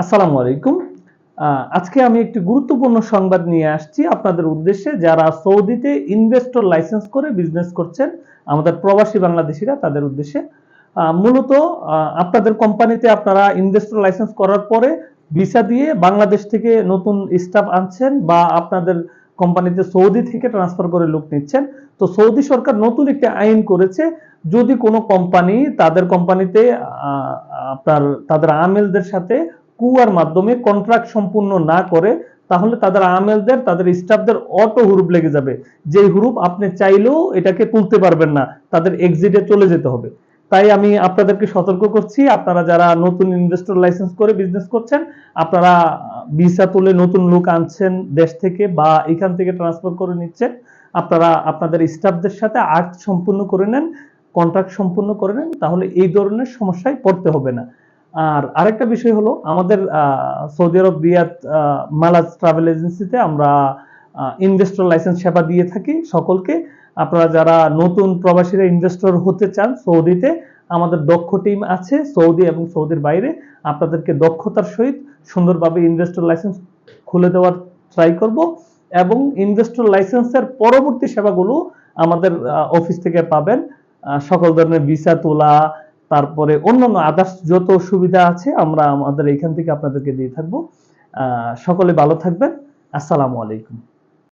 আসসালামু আলাইকুম। আজকে আমি একটি গুরুত্বপূর্ণ সংবাদ নিয়ে আসছি আপনাদের উদ্দেশ্যে। যারা সৌদিতে ইনভেস্টর লাইসেন্স করে বিজনেস করছেন, আমাদের প্রবাসী বাংলাদেশিরা তাদের উদ্দেশ্যে। মূলত আপনাদের কোম্পানিতে আপনারা ইনভেস্টর লাইসেন্স করার পরে ভিসা দিয়ে বাংলাদেশ থেকে নতুন স্টাফ আনছেন বা আপনাদের কোম্পানিতে সৌদি থেকে ট্রান্সফার করে লোক নিচ্ছেন। তো সৌদি সরকার নতুন একটি আইন করেছে, যদি কোনো কোম্পানি তাদের কোম্পানিতে আপনার, তাদের আমেলদের সাথে কুয়ার মাধ্যমে কন্ট্রাক্ট সম্পূর্ণ না করে, তাহলে তাদের আমেলদের, তাদের স্টাফদের অটো হুরুপ লেগে যাবে। যে হুরুপ আপনি চাইলেও এটাকে তুলতে পারবেন না, তাদের এক্সিটে চলে যেতে হবে। তাই আমি আপনাদেরকে সতর্ক করছি, আপনারা যারা নতুন ইনভেস্টর লাইসেন্স করে বিজনেস করছেন, আপনারা ভিসা তুলে নতুন লোক আনছেন দেশ থেকে বা এখান থেকে ট্রান্সফার করে নিচ্ছেন, আপনারা আপনাদের স্টাফদের সাথে আর্ট সম্পূর্ণ করে নেন কন্ট্রাক্ট সম্পূর্ণ করে নেন, তাহলে এই ধরনের সমস্যায় পড়তে হবে না। আর আরেকটা বিষয় হলো, আমাদের Saudi Arab Riyadh Malaz travel এজেন্সিতে আমরা ইনভেস্টর লাইসেন্স সেবা দিয়ে থাকি সকলকে। আপনারা যারা নতুন প্রবাসীরা ইনভেস্টর হতে চান সৌদিতে, আমাদের দক্ষ টিম আছে সৌদি এবং সৌদির বাইরে। আপনাদেরকে দক্ষতার সহিত সুন্দরভাবে ইনভেস্টর লাইসেন্স খুলে দেওয়ার ট্রাই করব এবং ইনভেস্টর লাইসেন্সের পরবর্তী সেবাগুলো আমাদের অফিস থেকে পাবেন। সকল ধরনের ভিসা তোলা তারপরে অন্যান্য আদার্স যত সুবিধা আছে, আমরা আমাদের এখান থেকে আপনাদেরকে দিয়ে থাকব। সকলে ভালো থাকবেন। আসসালামু আলাইকুম।